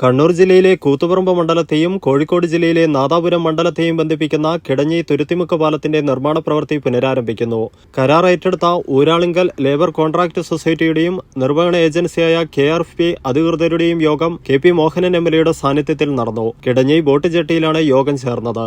കണ്ണൂർ ജില്ലയിലെ കൂത്തുപറമ്പ് മണ്ഡലത്തെയും കോഴിക്കോട് ജില്ലയിലെ നാദാപുരം മണ്ഡലത്തെയും ബന്ധിപ്പിക്കുന്ന കിടഞ്ഞി തുരുത്തിമുക്ക് പാലത്തിന്റെ നിർമ്മാണ പ്രവൃത്തി പുനരാരംഭിക്കുന്നു. കരാർ ഏറ്റെടുത്ത ഊരാളിങ്കൽ ലേബർ കോൺട്രാക്ട് സൊസൈറ്റിയുടെയും നിർവഹണ ഏജൻസിയായ കെ ആർ പി അധികൃതരുടെയും യോഗം കെ പി മോഹനൻ എം സാന്നിധ്യത്തിൽ നടന്നു. കിടഞ്ഞി ബോട്ട് ജെട്ടിയിലാണ് യോഗം ചേർന്നത്.